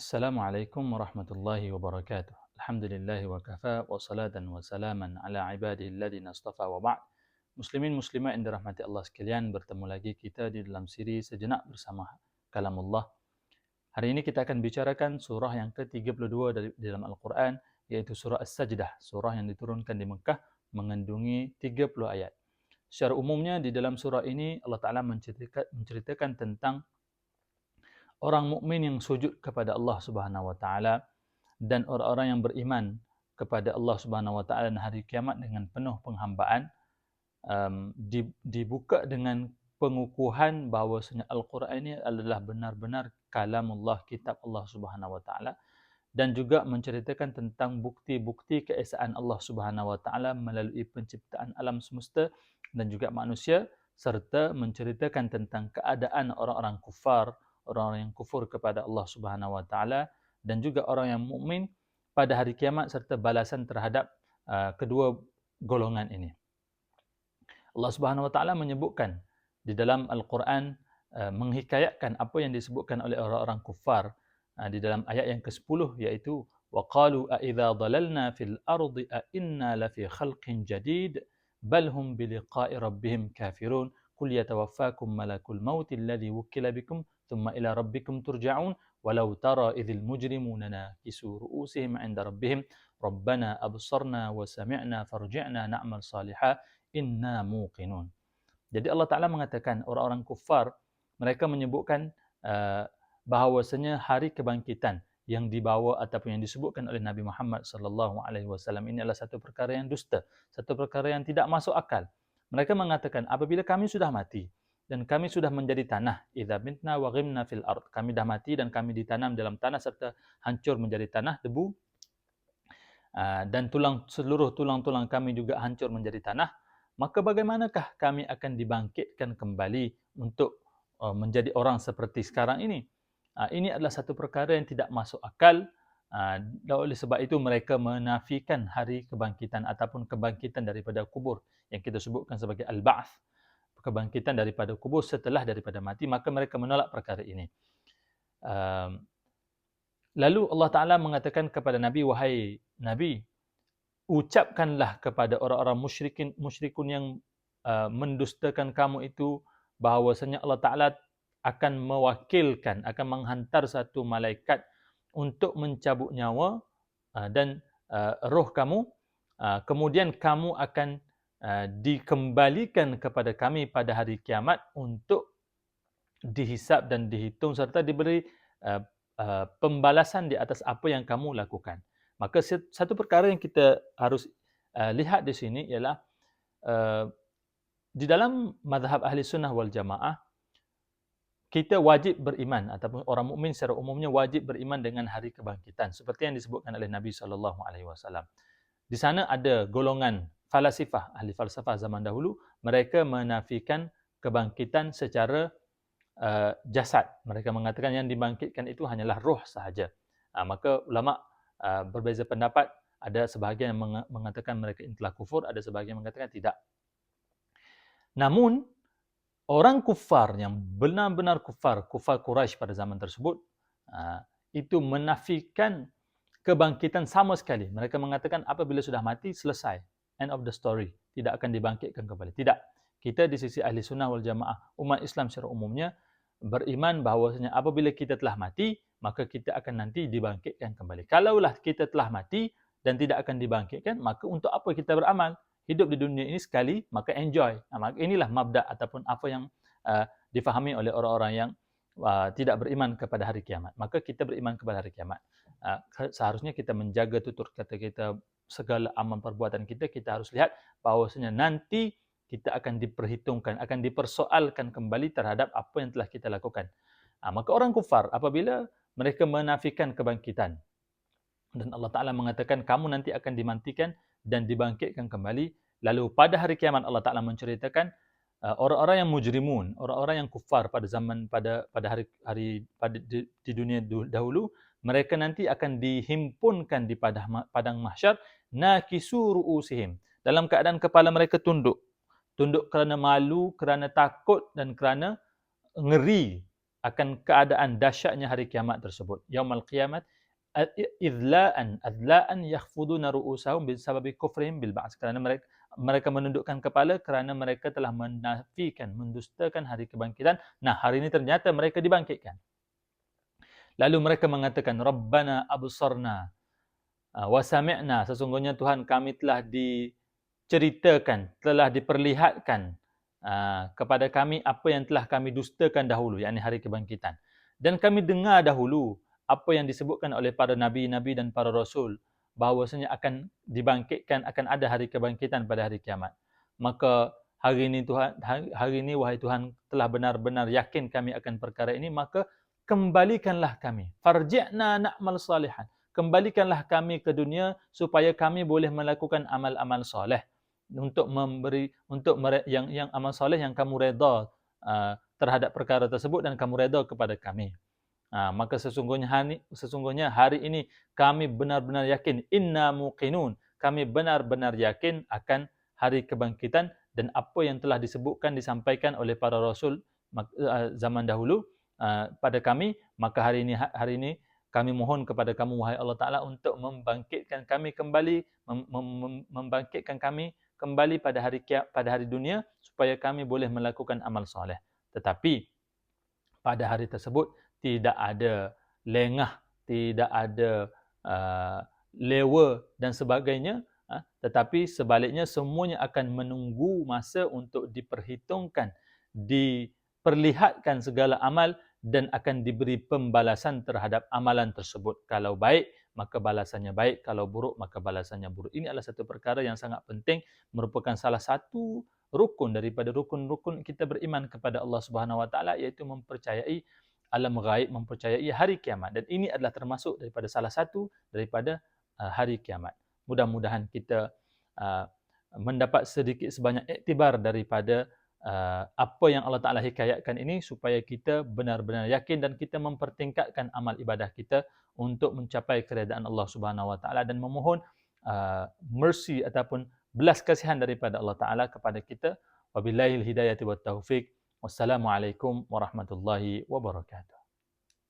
Assalamualaikum warahmatullahi wabarakatuh. Alhamdulillah wa kafa wa salatan wa salaman ala ibadihi alladhina astafa wa ba'd. Muslimin muslimat yang dirahmati Allah sekalian, bertemu lagi kita di dalam siri sejenak bersama kalamullah. Hari ini kita akan bicarakan surah yang ke-32 dari dalam Al-Quran iaitu surah As-Sajdah, surah yang diturunkan di Mekah mengandungi 30 ayat. Secara umumnya di dalam surah ini Allah Taala menceritakan, menceritakan tentang orang mukmin yang sujud kepada Allah Subhanahu wa taala dan orang-orang yang beriman kepada Allah Subhanahu wa taala hari kiamat dengan penuh penghambaan um, dibuka dengan pengukuhan bahawasanya Al-Quran ini adalah benar-benar kalamullah kitab Allah Subhanahu wa taala dan juga menceritakan tentang bukti-bukti keesaan Allah Subhanahu wa taala melalui penciptaan alam semesta dan juga manusia serta menceritakan tentang keadaan orang-orang kufar orang yang kufur kepada Allah Subhanahu wa taala dan juga orang yang mukmin pada hari kiamat serta balasan terhadap uh, kedua golongan ini. Allah Subhanahu wa taala menyebutkan di dalam Al-Quran uh, menghikayatkan apa yang disebutkan oleh orang-orang kufar uh, di dalam ayat yang ke-10 iaitu وقالوا أإذا ضللنا في الأرض أإنا لفي خلق جديد بل هم بلقاء ربهم كافرون قل يتوفاكم ملك الموت الذي وكل بكم ثم إلى ربكم ترجعون ولو ترى إذ المجرمون ناكسوا رؤوسهم عند ربهم ربنا أبصرنا وسمعنا فرجعنا نعمل صالحا إنا موقنون Jadi Allah Ta'ala mengatakan orang-orang kufar, mereka menyebutkan uh, bahawasanya hari kebangkitan yang dibawa ataupun yang disebutkan oleh Nabi Muhammad sallallahu alaihi wasallam ini adalah satu perkara yang dusta, satu perkara yang tidak masuk akal. Mereka mengatakan apabila kami sudah mati, dan kami sudah menjadi tanah idza bintna wa ghimna fil ard. Kami dah mati dan kami ditanam dalam tanah serta hancur menjadi tanah debu. Ah, dan tulang seluruh tulang-tulang kami juga hancur menjadi tanah. Maka bagaimanakah kami akan dibangkitkan kembali untuk uh, menjadi orang seperti sekarang ini? Ah, ini adalah satu perkara yang tidak masuk akal. Ah, dan oleh sebab itu mereka menafikan hari kebangkitan ataupun kebangkitan daripada kubur yang kita sebutkan sebagai al-ba'th kebangkitan daripada kubur setelah daripada mati maka mereka menolak perkara ini. Um, lalu Allah Taala mengatakan kepada Nabi wahai Nabi ucapkanlah kepada orang-orang musyrikin musyrikun yang uh, mendustakan kamu itu bahawasanya Allah Taala akan mewakilkan akan menghantar satu malaikat untuk mencabut nyawa uh, dan uh, roh kamu. Uh, kemudian kamu akan dikembalikan kepada kami pada hari kiamat untuk dihisap dan dihitung serta diberi uh, uh, pembalasan di atas apa yang kamu lakukan. Maka satu perkara yang kita harus uh, lihat di sini ialah uh, di dalam mazhab ahli sunnah wal jamaah kita wajib beriman ataupun orang mukmin secara umumnya wajib beriman dengan hari kebangkitan seperti yang disebutkan oleh Nabi sallallahu alaihi wasallam. Di sana ada golongan falasifah, ahli falsafah zaman dahulu, mereka menafikan kebangkitan secara uh, jasad. Mereka mengatakan yang dibangkitkan itu hanyalah roh sahaja. Uh, maka ulama uh, berbeza pendapat, ada sebahagian yang mengatakan mereka ini telah kufur, ada sebahagian yang mengatakan tidak. Namun, orang kufar yang benar-benar kufar, kufar Quraisy pada zaman tersebut, uh, itu menafikan kebangkitan sama sekali. Mereka mengatakan apabila sudah mati, selesai end of the story. Tidak akan dibangkitkan kembali. Tidak. Kita di sisi ahli sunnah wal jamaah, umat Islam secara umumnya, beriman bahawasanya apabila kita telah mati, maka kita akan nanti dibangkitkan kembali. Kalaulah kita telah mati dan tidak akan dibangkitkan, maka untuk apa kita beramal? Hidup di dunia ini sekali, maka enjoy. Nah, maka inilah mabda ataupun apa yang uh, difahami oleh orang-orang yang uh, tidak beriman kepada hari kiamat. Maka kita beriman kepada hari kiamat. Uh, seharusnya kita menjaga tutur kata kita segala amal perbuatan kita, kita harus lihat bahawasanya nanti kita akan diperhitungkan, akan dipersoalkan kembali terhadap apa yang telah kita lakukan. Ha, maka orang kufar apabila mereka menafikan kebangkitan dan Allah Ta'ala mengatakan kamu nanti akan dimantikan dan dibangkitkan kembali. Lalu pada hari kiamat Allah Ta'ala menceritakan uh, orang-orang yang mujrimun, orang-orang yang kufar pada zaman pada pada hari hari pada di, di dunia dahulu, mereka nanti akan dihimpunkan di padang padang mahsyar nakisu ru'usihim. Dalam keadaan kepala mereka tunduk. Tunduk kerana malu kerana takut dan kerana ngeri akan keadaan dahsyatnya hari kiamat tersebut. Yaumul qiyamah idlaan adlaan yakhfuduna ru'usahum bisababi kufrihim bil ba'ts. Kerana mereka mereka menundukkan kepala kerana mereka telah menafikan mendustakan hari kebangkitan. Nah hari ini ternyata mereka dibangkitkan lalu mereka mengatakan rabbana absarna. Ah, wa sami'na sesungguhnya Tuhan kami telah diceritakan telah diperlihatkan uh, kepada kami apa yang telah kami dustakan dahulu yakni hari kebangkitan. Dan kami dengar dahulu apa yang disebutkan oleh para nabi-nabi dan para rasul bahawasanya akan dibangkitkan akan ada hari kebangkitan pada hari kiamat. Maka hari ini Tuhan hari ini wahai Tuhan telah benar-benar yakin kami akan perkara ini maka kembalikanlah kami. Farji'na na'mal salihan. Kembalikanlah kami ke dunia supaya kami boleh melakukan amal-amal soleh. Untuk memberi untuk yang yang amal soleh yang kamu redha uh, terhadap perkara tersebut dan kamu redha kepada kami. Ha, maka sesungguhnya hari, sesungguhnya hari ini kami benar-benar yakin inna muqinun. Kami benar-benar yakin akan hari kebangkitan dan apa yang telah disebutkan disampaikan oleh para rasul uh, zaman dahulu uh, pada kami maka hari ini hari ini kami mohon kepada kamu wahai Allah taala untuk membangkitkan kami kembali mem, mem, membangkitkan kami kembali pada hari pada hari dunia supaya kami boleh melakukan amal soleh tetapi pada hari tersebut tidak ada lengah, tidak ada uh, lewa dan sebagainya. Uh, tetapi sebaliknya semuanya akan menunggu masa untuk diperhitungkan, diperlihatkan segala amal dan akan diberi pembalasan terhadap amalan tersebut. Kalau baik, maka balasannya baik. Kalau buruk, maka balasannya buruk. Ini adalah satu perkara yang sangat penting, merupakan salah satu rukun daripada rukun-rukun kita beriman kepada Allah Subhanahu Wa Taala, iaitu mempercayai alam gaib mempercayai hari kiamat dan ini adalah termasuk daripada salah satu daripada uh, hari kiamat. Mudah-mudahan kita uh, mendapat sedikit sebanyak iktibar daripada uh, apa yang Allah Taala hikayatkan ini supaya kita benar-benar yakin dan kita mempertingkatkan amal ibadah kita untuk mencapai keredaan Allah Subhanahu Wa Taala dan memohon uh, mercy ataupun belas kasihan daripada Allah Taala kepada kita. Wabillahi hidayah wa taufik. Wassalamualaikum warahmatullahi wabarakatuh.